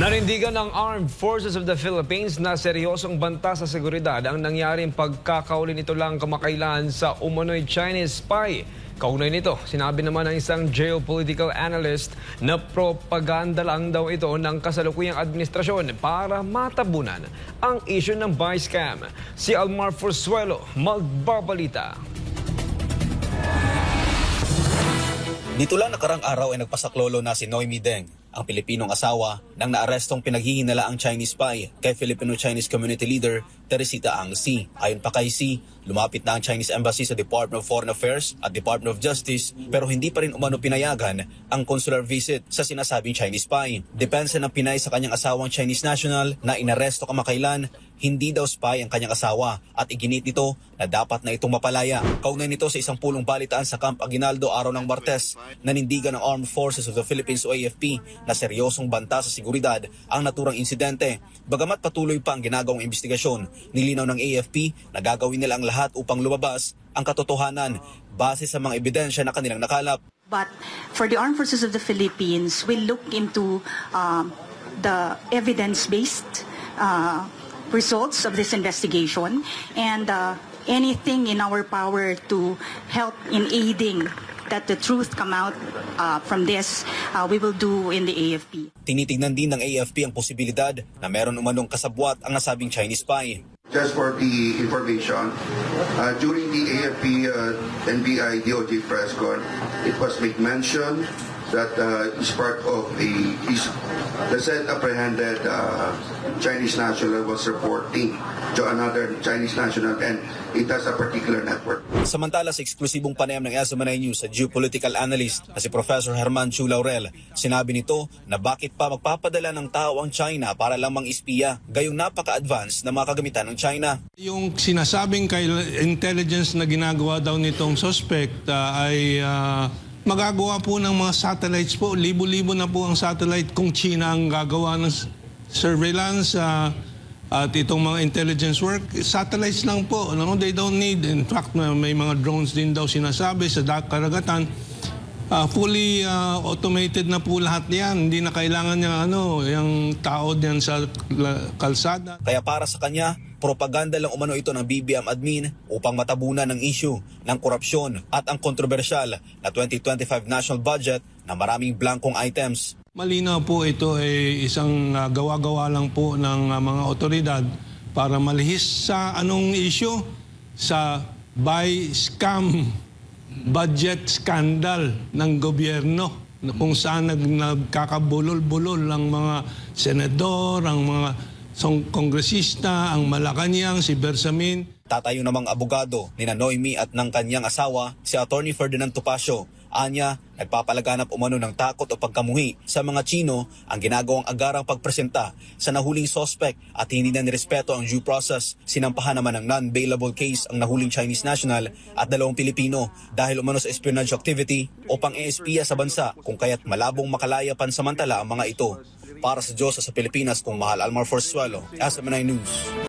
Nanindigan ng Armed Forces of the Philippines na seryosong banta sa seguridad ang nangyaring pagkakauli nito lang kamakailan sa umano'y Chinese spy. Kaugnay nito, sinabi naman ng isang geopolitical analyst na propaganda lang daw ito ng kasalukuyang administrasyon para matabunan ang issue ng buy scam. Si Almar Forsuelo magbabalita. Dito lang nakarang araw ay nagpasaklolo na si Noemi Deng, ang Pilipinong asawa ng naarestong pinaghihinala ang Chinese spy kay Filipino-Chinese community leader Teresita Ang Si. Ayon pa kay Si, lumapit na ang Chinese Embassy sa Department of Foreign Affairs at Department of Justice pero hindi pa rin umano pinayagan ang consular visit sa sinasabing Chinese spy. Depensa ng Pinay sa kanyang asawang Chinese national na inaresto kamakailan hindi daw spy ang kanyang asawa at iginit nito na dapat na itong mapalaya. Kaugnay nito sa isang pulong balitaan sa Camp Aguinaldo araw ng Martes, nanindigan ng Armed Forces of the Philippines o AFP na seryosong banta sa seguridad ang naturang insidente. Bagamat patuloy pa ang ginagawang investigasyon, nilinaw ng AFP na gagawin nila ang lahat upang lumabas ang katotohanan base sa mga ebidensya na kanilang nakalap. But for the Armed Forces of the Philippines, we look into um, the evidence-based uh, results of this investigation and uh, anything in our power to help in aiding that the truth come out uh, from this, uh, we will do in the AFP. Tinitingnan din ng AFP ang posibilidad na meron umanong kasabwat ang nasabing Chinese spy. Just for the information, uh, during the AFP uh, NBI DOJ press con, it was made mention that uh, is part of a is the said apprehended uh, Chinese national was reporting to another Chinese national and it has a particular network. Samantala sa eksklusibong panayam ng SMNI News sa geopolitical analyst na si Professor Herman Chu Laurel, sinabi nito na bakit pa magpapadala ng tao ang China para lamang ispiya, gayong napaka-advance na mga kagamitan ng China. Yung sinasabing kay intelligence na ginagawa daw nitong suspect ah, ay ah, magagawa po ng mga satellites po. Libo-libo na po ang satellite kung China ang gagawa ng surveillance ah, at itong mga intelligence work. Satellites lang po. No? They don't need. In fact, may mga drones din daw sinasabi sa karagatan. Ah, fully ah, automated na po lahat yan. Hindi na kailangan yung, ano, yung tao diyan sa kalsada. Kaya para sa kanya, propaganda lang umano ito ng BBM admin upang matabunan ng issue ng korupsyon at ang kontrobersyal na 2025 national budget na maraming blankong items. Malinaw po ito ay isang ah, gawa-gawa lang po ng ah, mga otoridad para malihis sa anong issue sa buy scam budget scandal ng gobyerno na kung saan nag, nagkakabulol-bulol ang mga senador, ang mga song kongresista, ang Malacanang, si Bersamin. Tatayo namang abogado ni Noemi at ng kanyang asawa, si Attorney Ferdinand Topacio. Anya, nagpapalaganap umano ng takot o pagkamuhi sa mga Chino ang ginagawang agarang pagpresenta sa nahuling sospek at hindi na nirespeto ang due process. Sinampahan naman ng non-bailable case ang nahuling Chinese national at dalawang Pilipino dahil umano sa espionage activity o pang-ESPya sa bansa kung kaya't malabong makalaya pansamantala ang mga ito. Para sa Diyos sa Pilipinas kung mahal Almar Forsuelo, SMNI News.